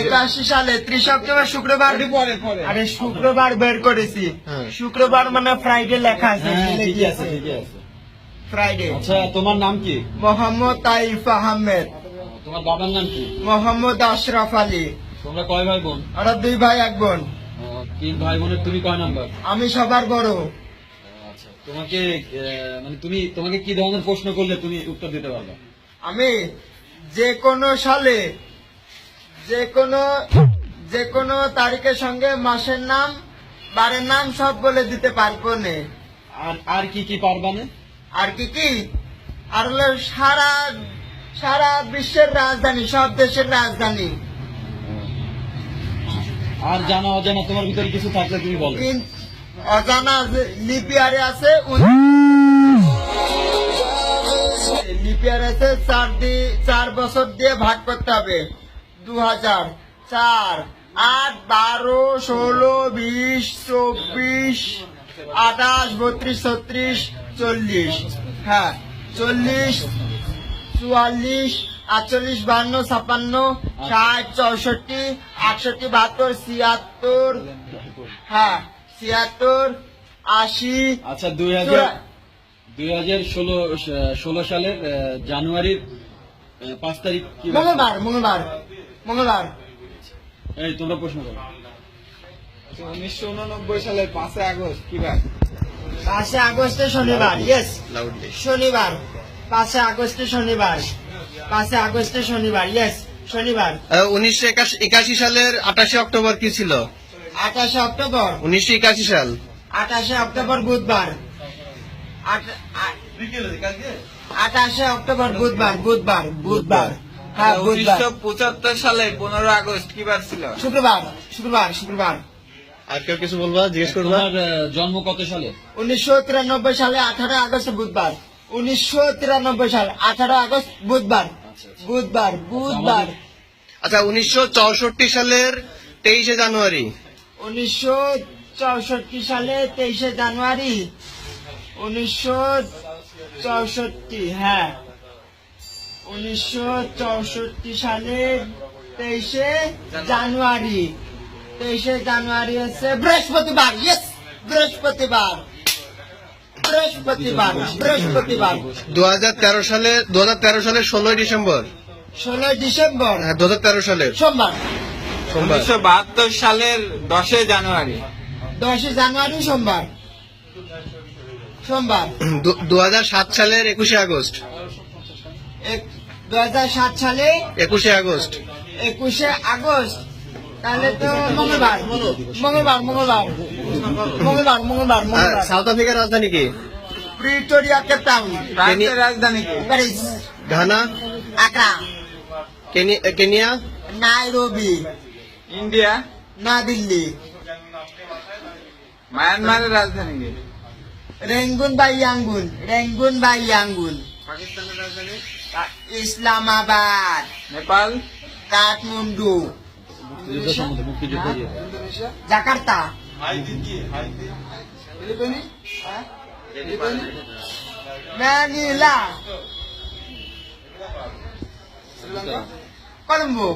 একাশি সালে ত্রিশ অক্টোবর শুক্রবার আরে পরে পরে। আরে শুক্রবার বের করেছি। শুক্রবার মানে ফ্রাইডে লেখা আছে ঠিকই আছে ঠিকই আছে। ফ্রাইডে আচ্ছা তোমার নাম কি? মোহাম্মদ তাইফ আহমেদ। তোমার বাবার নাম কি? মোহাম্মদ আশরাফ আলী। তোমরা কয় ভাই বোন? ওরা দুই ভাই এক বোন। তিন ভাই বোনের তুমি কয় নাম্বার? আমি সবার বড়। আচ্ছা তোমাকে মানে তুমি তোমাকে কি ধরনের প্রশ্ন করলে তুমি উত্তর দিতে পারবে? আমি যে কোনো সালে যে কোনো যে কোনো তারিখের সঙ্গে মাসের নাম বারের নাম সব বলে দিতে পারব নে। আর আর কি কি পারবা না? আর কি কি? আর হলো সারা সারা বিশ্বের রাজধানী সব দেশের রাজধানী। আর জানা অজানা তোমার ভিতরে কিছু থাকলে তুমি বলো। অজানা যে- আরে আছে উন- চার দি, চার বছর দিয়ে ভাগ করতে হবে। দু হাজার চার, আট, বারো, ষোলো, বিশ, চব্বিশ, আঠাশ, বত্রিশ, ছত্রিশ, চল্লিশ। হ্যাঁ চল্লিশ, চুয়াল্লিশ, আটচল্লিশ, বান্ন ছাপান্ন ষাট, চৌষট্টি, আটষট্টি, বাহাত্তর, ছিয়াত্তর। হ্যাঁ ছিয়াত্তর, আশি। আচ্ছা দুই হাজার দুই হাজার ষোলো ষোলো সালের জানুয়ারির পাঁচ তারিখ কি মঙ্গলবার মঙ্গলবার মঙ্গলবার। এই তোমরা প্রশ্ন করো। উনিশশো উননব্বই সালের আগস্ট কি বার? পাঁচে আগস্টে শনিবার ইয়েস শনিবার পাঁচে আগস্টে শনিবার পাঁচে আগস্টে শনিবার ইয়েস শনিবার। উনিশশো একাশি সালের আঠাশে অক্টোবর কি ছিল? আঠাশে অক্টোবর। উনিশশো একাশি সাল। আঠাশে অক্টোবর বুধবার। আঠাশে অক্টোবর বুধবার বুধবার বুধবার। হ্যাঁ উনিশশো পঁচাত্তর সালে পনেরো আগস্ট কি বার ছিল? শুক্রবার শুক্রবার শুক্রবার। আর কেউ কিছু বলবা জিজ্ঞেস করবা? জন্ম কত সালে? উনিশশো তিরানব্বই সালে আঠারো আগস্ট বুধবার। উনিশশো তিরানব্বই সাল আঠারো আগস্ট বুধবার। বুধবার বুধবার। আচ্ছা উনিশশো চৌষট্টি সালের তেইশে জানুয়ারি। উনিশশো চৌষট্টি সালে তেইশে জানুয়ারি। উনিশশো চৌষট্টি হ্যাঁ। উনিশশো চৌষট্টি সালে তেইশে জানুয়ারি। তেইশে জানুয়ারি হচ্ছে বৃহস্পতিবার ইয়েস বৃহস্পতিবার। বৃহস্পতিবার বৃহস্পতিবার। দু হাজার তেরো সালে দু সালের ষোলোই ডিসেম্বর। ষোলোই ডিসেম্বর। হ্যাঁ দু সালের সোমবার। সোমবার। উনিশশো বাহাত্তর সালের দশই জানুয়ারি। দশই জানুয়ারি সোমবার। সোমবার। দু সালের একুশে আগস্ট। দু সালে একুশে আগস্ট। একুশে আগস্ট। তাহলে তো মঙ্গলবার। মঙ্গলবার মঙ্গলবার। মঙ্গলবার মঙ্গলবার মঙ্গলবার। সাউথ আফ্রিকার রাজধানী কি? প্রিটোরিয়া কেপ টাউন ফ্রান্সের রাজধানী কি? Paris. Ghana? Accra. Kenya? Nairobi. India. না দিল্লি মায়ানমারের রাজধানী কি? রেঙ্গুন বা ইয়াঙ্গুন রেঙ্গুন বা ইয়াঙ্গুন পাকিস্তানের রাজধানী ইসলামাবাদ নেপাল কাঠমান্ডু জাকার্তা ম্যানিলা শ্রীলঙ্কা কলম্বো